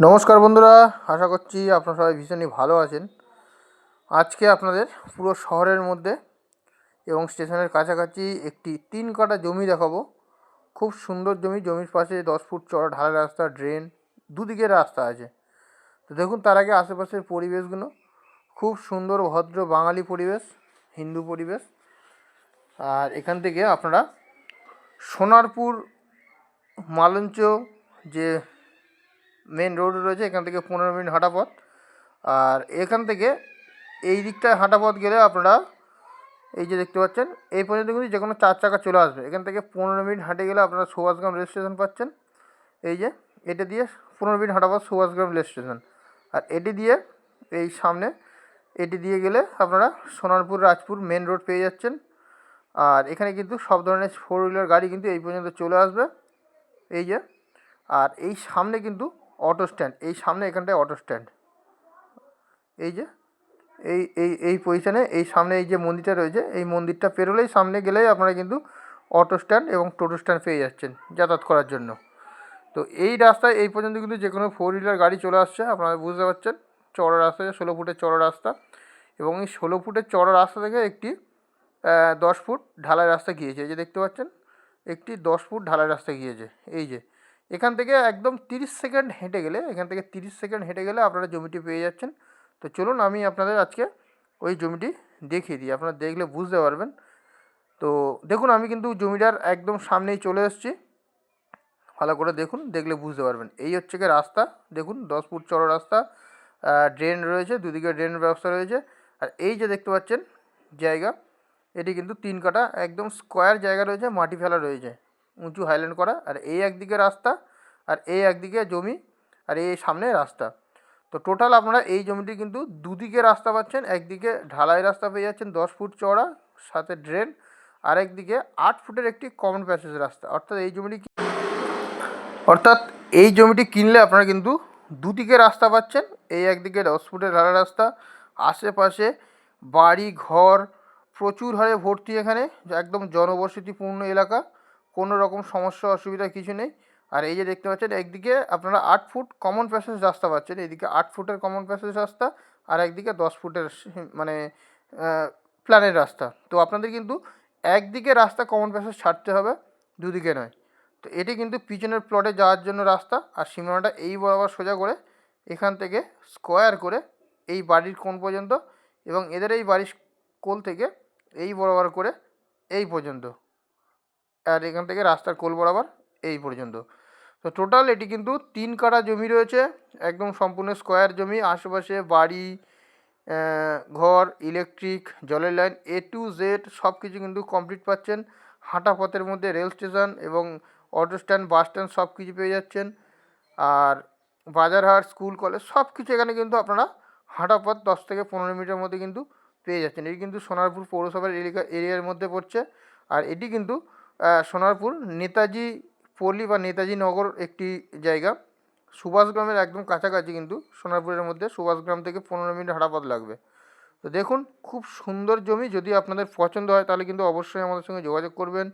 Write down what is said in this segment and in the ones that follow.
নমস্কার বন্ধুরা, আশা করছি আপনারা সবাই ভীষণই ভালো আছেন। আজকে আপনাদের পুরো শহরের মধ্যে এবং স্টেশনের কাছাকাছি একটি তিন কাটা জমি দেখাবো। খুব সুন্দর জমি, জমির পাশে দশ ফুট চড়া ঢালাই রাস্তা, ড্রেন, দুদিকে রাস্তা আছে। তো দেখুন, তার আগে আশেপাশের পরিবেশগুলো, খুব সুন্দর ভদ্র বাঙালি পরিবেশ, হিন্দু পরিবেশ। আর এখান থেকে আপনারা সোনারপুর, মালঞ্চ যে মেন রোড রয়েছে, এখান থেকে পনেরো মিনিট হাঁটা পথ। আর এখান থেকে এই দিকটায় হাঁটা পথ গেলে আপনারা এই যে দেখতে পাচ্ছেন, এই পর্যন্ত কিন্তু যে কোনো চার চাকা চলে আসবে। এখান থেকে পনেরো মিনিট হাঁটে গেলে আপনারা সুভাষগ্রাম রেল স্টেশন পাচ্ছেন। এই যে এটা দিয়ে পনেরো মিনিট হাঁটা পথ সুভাষগ্রাম রেল স্টেশন। আর এটি দিয়ে এই সামনে এটি দিয়ে গেলে আপনারা সোনারপুর, রাজপুর মেন রোড পেয়ে যাচ্ছেন। আর এখানে কিন্তু সব ধরনের ফোর হুইলার গাড়ি কিন্তু এই পর্যন্ত চলে আসবে। এই যে, আর এই সামনে কিন্তু অটো স্ট্যান্ড এই সামনে এখানটায় অটো স্ট্যান্ড এই যে, এই এই এই পজিশানে এই সামনে এই যে মন্দিরটা রয়েছে, এই মন্দিরটা পেরোলেই সামনে গেলেই আপনারা কিন্তু অটো স্ট্যান্ড এবং টোটো স্ট্যান্ড পেয়ে যাচ্ছেন যাতায়াত করার জন্য। তো এই রাস্তায় এই পর্যন্ত কিন্তু যে কোনো ফোর হুইলার গাড়ি চলে আসছে, আপনারা বুঝতে পারছেন, চড়া রাস্তা, ষোলো ফুটের চড়া রাস্তা। এবং এই ষোলো ফুটের চড়া রাস্তা থেকে একটি দশ ফুট ঢালাই রাস্তা গিয়েছে, এই যে দেখতে পাচ্ছেন, একটি দশ ফুট ঢালাই রাস্তা গিয়েছে, এই যে। এখান থেকে একদম তিরিশ সেকেন্ড হেঁটে গেলে, এখান থেকে তিরিশ সেকেন্ড হেঁটে গেলে আপনারা জমিটি পেয়ে যাচ্ছেন। তো চলুন আমি আপনাদের আজকে ওই জমিটি দেখিয়ে দিই, আপনারা দেখলে বুঝতে পারবেন। তো দেখুন, আমি কিন্তু জমিটার একদম সামনেই চলে এসেছি। ভালো করে দেখুন, দেখলে বুঝতে পারবেন। এই হচ্ছে কি রাস্তা, দেখুন, দশ ফুট চড়ো রাস্তা ড্রেন রয়েছে, দুদিকে ড্রেনের ব্যবস্থা রয়েছে। আর এই যে দেখতে পাচ্ছেন জায়গা, এটি কিন্তু তিন কাটা, একদম স্কোয়ার জায়গা রয়েছে, মাটি ফেলা রয়েছে। উঁচু হাইল্যান্ড করা, আর এই একদিকে রাস্তা, আর এই একদিকে জমি, আর এই সামনে রাস্তা। তো টোটাল আপনারা এই জমিটি কিন্তু দুদিকে রাস্তা পাচ্ছেন, একদিকে ঢালাই রাস্তা পেয়ে যাচ্ছেন দশ ফুট চওড়া, সাথে ড্রেন আর একদিকে আট ফুটের একটি কমন প্যাসেজ রাস্তা। অর্থাৎ এই জমিটি অর্থাৎ এই জমিটি কিনলে আপনারা কিন্তু দুদিকে রাস্তা পাচ্ছেন, এই একদিকে দশ ফুটের ঢালাই রাস্তা, আশেপাশে বাড়ি, ঘর, প্রচুর হারে ভর্তি এখানে, একদম জনবসতিপূর্ণ এলাকা। কোনো রকম সমস্যা, অসুবিধা কিছু নেই। আর এই যে দেখতে পাচ্ছেন, একদিকে আপনারা আট ফুট কমন প্যাসেজ রাস্তা পাচ্ছেন এইদিকে আট ফুটের কমন প্যাসেজ রাস্তা আর একদিকে দশ ফুটের মানে প্ল্যানের রাস্তা। তো আপনাদের কিন্তু একদিকে রাস্তা কমন প্যাসেজ ছাড়তে হবে, দুদিকে নয়। তো এটি কিন্তু পিছনের প্লটে যাওয়ার জন্য রাস্তা। আর সীমানাটা এই বরাবর সোজা করে এখান থেকে স্কোয়ার করে এই বাড়ির কোণ পর্যন্ত এবং এদের এই বাড়ির কোল থেকে এই বরাবর করে এই পর্যন্ত। আর এখান থেকে রাস্তার কোল বরাবর এই পর্যন্ত। তো টোটাল এটি কিন্তু তিন কাটা জমি রয়েছে, একদম সম্পূর্ণ স্কোয়ার জমি, আশেপাশে বাড়ি ঘর, ইলেকট্রিক, জলের লাইন, এ টু জেড সব কিছু কিন্তু কমপ্লিট পাচ্ছেন। হাঁটা পথের মধ্যে রেল স্টেশন এবং অটো স্ট্যান্ড, বাস স্ট্যান্ড সব কিছু পেয়ে যাচ্ছেন। আর বাজারহাট স্কুল, কলেজ সব কিছু এখানে কিন্তু আপনারা হাঁটা পথ দশ থেকে পনেরো মিনিটের মধ্যে কিন্তু পেয়ে যাচ্ছেন। এটি কিন্তু সোনারপুর পৌরসভার এলাকা এরিয়ার মধ্যে পড়ছে। আর এটি কিন্তু সোনারপুর, নেতাজি পল্লী বা নেতাজি নগর একটি জায়গা। সুভাষগ্রামের একদম কাছাকাছি কিন্তু সোনারপুরের মধ্যে। সুভাষগ্রাম থেকে পনেরো মিনিট হাঁটা পথ লাগবে। তো দেখুন, খুব সুন্দর জমি। যদি আপনাদের পছন্দ হয়, তাহলে কিন্তু অবশ্যই আমাদের সঙ্গে যোগাযোগ করবেন।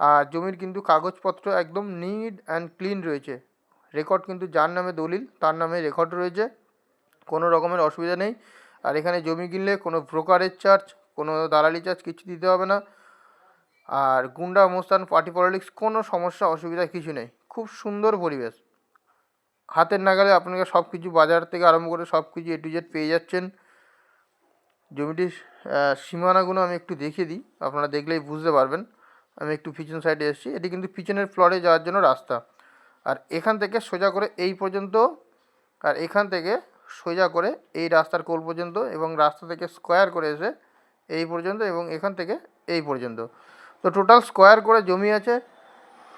আর জমির কিন্তু কাগজপত্র একদম নিট অ্যান্ড ক্লিন রয়েছে। রেকর্ড কিন্তু যার নামে দলিল, তার নামে রেকর্ড রয়েছে। কোনো রকমের অসুবিধা নেই। আর এখানে জমি কিনলে কোনো ব্রোকারেজ চার্জ কোনো দালালি চার্জ কিছু দিতে হবে না। আর গুন্ডা, মোস্তান, পার্টি পলিটিক্স কোনো সমস্যা, অসুবিধা কিছু নেই। খুব সুন্দর পরিবেশ। হাতের নাগালে আপনাকে সব কিছু বাজার থেকে আরম্ভ করে সব কিছু এ টু জেড পেয়ে যাচ্ছেন। জমিটির সীমানাগুলো আমি একটু দেখিয়ে দিই। আপনারা দেখলেই বুঝতে পারবেন। আমি একটু পিছন সাইডে এসেছি। এটি কিন্তু পিছনের ফ্লোরে যাওয়ার জন্য রাস্তা। আর এখান থেকে সোজা করে এই পর্যন্ত, আর এখান থেকে সোজা করে এই রাস্তার কোল পর্যন্ত এবং রাস্তা থেকে স্কোয়ার করে এসে এই পর্যন্ত এবং এখান থেকে এই পর্যন্ত। তো টোটাল স্কোয়ার করে জমি আছে,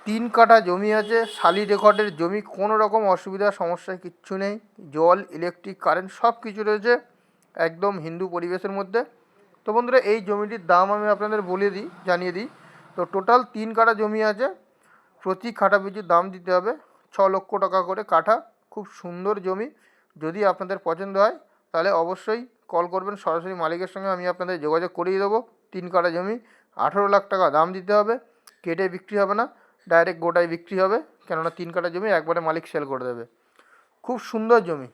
তিন কাঠা জমি আছে, শালি রেকর্ডের জমি, কোনো রকম অসুবিধা, সমস্যা কিচ্ছু নেই, জল ইলেকট্রিক কারেন্ট সব কিছু রয়েছে একদম হিন্দু পরিবেশের মধ্যে। তো বন্ধুরা, এই জমিটির দাম আমি আপনাদের বলে দিই, জানিয়ে দিই। তো টোটাল তিন কাঠা জমি আছে, প্রতি কাঠা পিছু দাম দিতে হবে ছ লক্ষ টাকা করে কাঠা, খুব সুন্দর জমি। যদি আপনাদের পছন্দ হয়, তাহলে অবশ্যই কল করবেন, সরাসরি মালিকের সঙ্গে আমি আপনাদের যোগাযোগ করিয়ে দেবো, তিন কাঠা জমি। আঠেরো লাখ টাকা দাম দিতে হবে কেটে বিক্রি হবে না ডাইরেক্ট গোটায় বিক্রি হবে, কেননা তিন কাঠা জমি একবারে মালিক সেল করে দেবে। খুব সুন্দর জমি।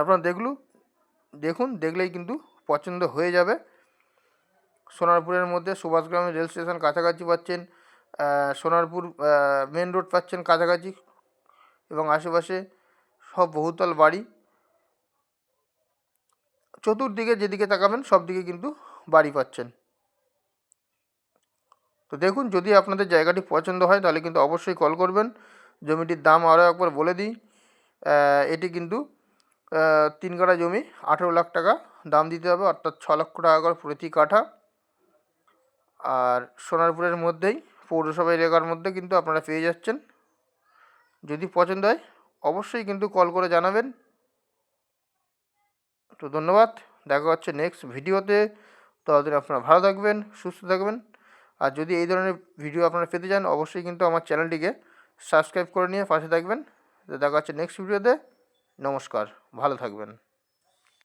আপনারা দেখলু, দেখুন, দেখলেই কিন্তু পছন্দ হয়ে যাবে। সোনারপুরের মধ্যে সুভাষগ্রামের রেল স্টেশন কাছাকাছি পাচ্ছেন সোনারপুর মেন রোড পাচ্ছেন কাছাকাছি এবং আশেপাশে সব বহুতল বাড়ি। চতুর্দিকে যেদিকে তাকাবেন সব দিকে কিন্তু বাড়ি পাচ্ছেন। তো দেখুন, যদি আপনাদের জায়গাটি পছন্দ হয়, তাহলে কিন্তু অবশ্যই কল করবেন। জমিটির দাম আরও একবার বলে দিই। এটি কিন্তু তিন কাঠা জমি, আঠেরো লাখ টাকা দাম দিতে হবে, অর্থাৎ ছ লক্ষ টাকা করে প্রতি কাঠা। আর সোনারপুরের মধ্যেই, পৌরসভা এলাকার মধ্যে কিন্তু আপনারা পেয়ে যাচ্ছেন। যদি পছন্দ হয়, অবশ্যই কিন্তু কল করে জানাবেন। তো ধন্যবাদ, দেখা হচ্ছে নেক্সট ভিডিওতে ততদিন আপনারা ভালো থাকবেন, সুস্থ থাকবেন। আর যদি এই ধরনের ভিডিও আপনারা পেতে চান, অবশ্যই কিন্তু আমার চ্যানেলটিকে সাবস্ক্রাইব করে নিয়ে পাশে থাকবেন। তো দেখা হচ্ছে নেক্সট ভিডিওতে নমস্কার। ভালো থাকবেন।